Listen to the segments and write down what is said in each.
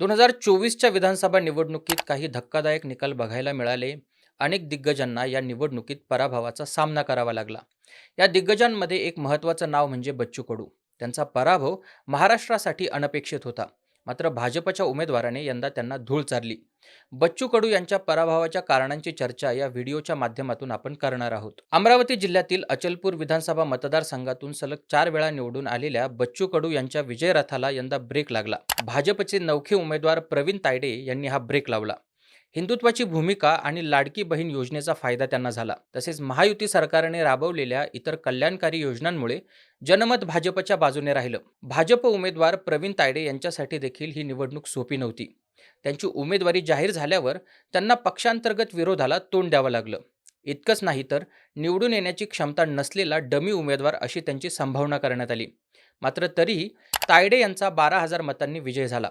दोन हजार चोवीसच्या विधानसभा निवडणुकीत काही धक्कादायक निकाल बघायला मिळाले. अनेक दिग्गजांना या निवडणुकीत पराभवाचा सामना करावा लागला. या दिग्गजांमध्ये एक महत्त्वाचं नाव म्हणजे बच्चू कडू. त्यांचा पराभव महाराष्ट्रासाठी अनपेक्षित होता. मात्र भाजपच्या उमेदवाराने यंदा त्यांना धूळ चारली. बच्चू कडू यांच्या पराभवाच्या कारणांची चर्चा या व्हिडिओच्या माध्यमातून आपण करणार आहोत. अमरावती जिल्ह्यातील अचलपूर विधानसभा मतदारसंघातून सलग चार वेळा निवडून आलेल्या बच्चू कडू यांच्या विजयरथाला यंदा ब्रेक लागला. भाजपचे नौखे उमेदवार प्रवीण तायडे यांनी हा ब्रेक लावला. हिंदुत्वाची भूमिका आणि लाडकी बहीण योजनेचा फायदा त्यांना झाला. तसेच महायुती सरकारने राबवलेल्या इतर कल्याणकारी योजनांमुळे जनमत भाजपच्या बाजूने राहिलं. भाजप उमेदवार प्रवीण तायडे यांच्यासाठी देखील ही निवडणूक सोपी नव्हती. त्यांची उमेदवारी जाहीर झाल्यावर त्यांना पक्षांतर्गत विरोधाला तोंड द्यावं लागलं. इतकंच नाही तर निवडून येण्याची क्षमता नसलेला डमी उमेदवार अशी त्यांची संभावना करण्यात आली. मात्र तरीही तायडे यांचा बारा हजार मतांनी विजय झाला.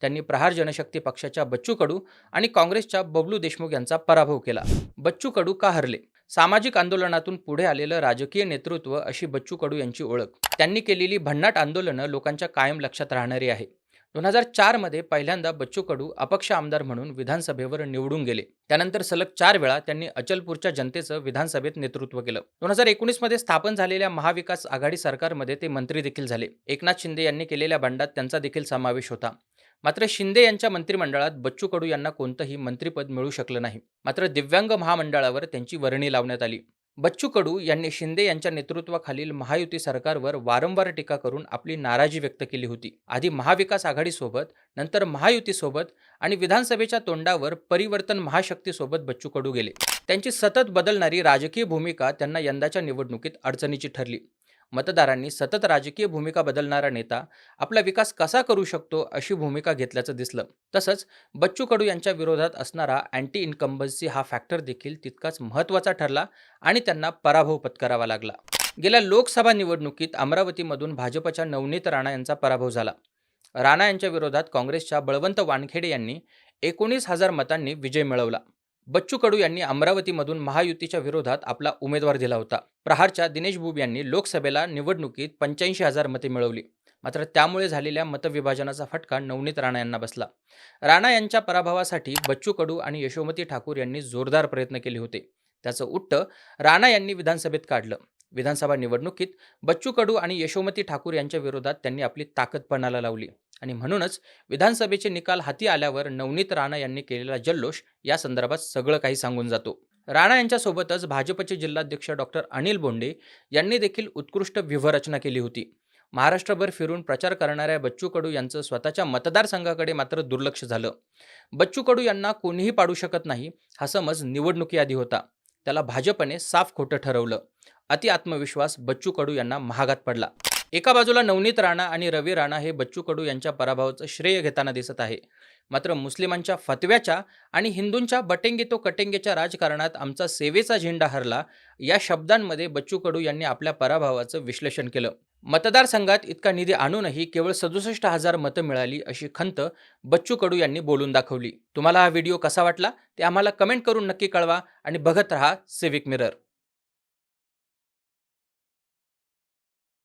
त्यांनी प्रहार जनशक्ती पक्षाच्या बच्चू कडू आणि काँग्रेसच्या बबलू देशमुख यांचा पराभव केला. बच्चू कडू का हरले? सामाजिक आंदोलनातून पुढे आलेलं राजकीय नेतृत्व अशी बच्चू कडू यांची ओळख. त्यांनी केलेली भन्नाट आंदोलनं लोकांच्या कायम लक्षात राहणारी आहे. दोन हजार चारमध्ये पहिल्यांदा बच्चू कडू अपक्ष आमदार म्हणून विधानसभेवर निवडून गेले. त्यानंतर सलग चार वेळा त्यांनी अचलपूरच्या जनतेचं विधानसभेत नेतृत्व केलं. दोन हजार एकोणीसमध्ये स्थापन झालेल्या महाविकास आघाडी सरकारमध्ये ते मंत्री देखील झाले. एकनाथ शिंदे यांनी केलेल्या बंडात त्यांचा देखील समावेश होता. मात्र शिंदे यांच्या मंत्रिमंडळात बच्चू कडू यांना कोणतंही मंत्रिपद मिळू शकलं नाही. मात्र दिव्यांग महामंडळावर त्यांची वर्णी लावण्यात आली. बच्चू कडू यांनी शिंदे यांच्या नेतृत्वाखालील महायुती सरकारवर वारंवार टीका करून आपली नाराजी व्यक्त केली होती. आधी महाविकास आघाडीसोबत नंतर महायुतीसोबत आणि विधानसभेच्या तोंडावर परिवर्तन महाशक्तीसोबत बच्चू कडू गेले. त्यांची सतत बदलणारी राजकीय भूमिका त्यांना यंदाच्या निवडणुकीत अडचणीची ठरली. मतदारांनी सतत राजकीय भूमिका बदलणारा नेता आपला विकास कसा करू शकतो अशी भूमिका घेतल्याचं दिसलं. तसंच बच्चू कडू यांच्या विरोधात असणारा अँटी इन्कम्बन्सी हा फॅक्टर देखील तितकाच महत्त्वाचा ठरला आणि त्यांना पराभव पत्करावा लागला. गेल्या लोकसभा निवडणुकीत अमरावतीमधून भाजपच्या नवनीत राणा यांचा पराभव झाला. राणा यांच्या विरोधात काँग्रेसच्या बळवंत वानखेडे यांनी एकोणीस हजार मतांनी विजय मिळवला. बच्चू कडू यांनी अमरावतीमधून महायुतीच्या विरोधात आपला उमेदवार दिला होता. प्रहारच्या दिनेश बुब यांनी लोकसभेला निवडणुकीत पंच्याऐंशी हजार मते मिळवली. मात्र त्यामुळे झालेल्या मतविभाजनाचा फटका नवनीत राणा यांना बसला. राणा यांच्या पराभवासाठी बच्चू कडू आणि यशोमती ठाकूर यांनी जोरदार प्रयत्न केले होते. त्याचं उट्ट राणा यांनी विधानसभेत काढलं. विधानसभा निवडणुकीत बच्चू कडू आणि यशोमती ठाकूर यांच्या विरोधात त्यांनी आपली ताकद पणाला लावली. आणि म्हणूनच विधानसभेचे निकाल हाती आल्यावर नवनीत राणा यांनी केलेला जल्लोष या संदर्भात सगळं काही सांगून जातो. राणा यांच्यासोबतच भाजपचे जिल्हाध्यक्ष डॉक्टर अनिल बोंडे यांनी देखील उत्कृष्ट व्यूहरचना केली होती. महाराष्ट्रभर फिरून प्रचार करणाऱ्या बच्चू कडू यांचं स्वतःच्या मतदारसंघाकडे मात्र दुर्लक्ष झालं. बच्चू कडू यांना कोणीही पाडू शकत नाही हा समज निवडणुकीआधी होता. त्याला भाजपने साफ खोटं ठरवलं. अति आत्मविश्वास बच्चू कडू यांना महागात पडला. एका बाजूला नवनीत राणा आणि रवी राणा हे बच्चू कडू यांच्या पराभवाचं श्रेय घेताना दिसत आहे. मात्र मुस्लिमांच्या फतव्याच्या आणि हिंदूंच्या बटेंगे तो कटेंगेच्या राजकारणात आमचा सेवेचा झेंडा हरला या शब्दांमध्ये बच्चू कडू यांनी आपल्या पराभवाचं विश्लेषण केलं. मतदारसंघात इतका निधी आणूनही केवळ सदुसष्ट हजार मतं मिळाली अशी खंत बच्चू कडू यांनी बोलून दाखवली. तुम्हाला हा व्हिडिओ कसा वाटला ते आम्हाला कमेंट करून नक्की कळवा आणि बघत रहा सिविक मिरर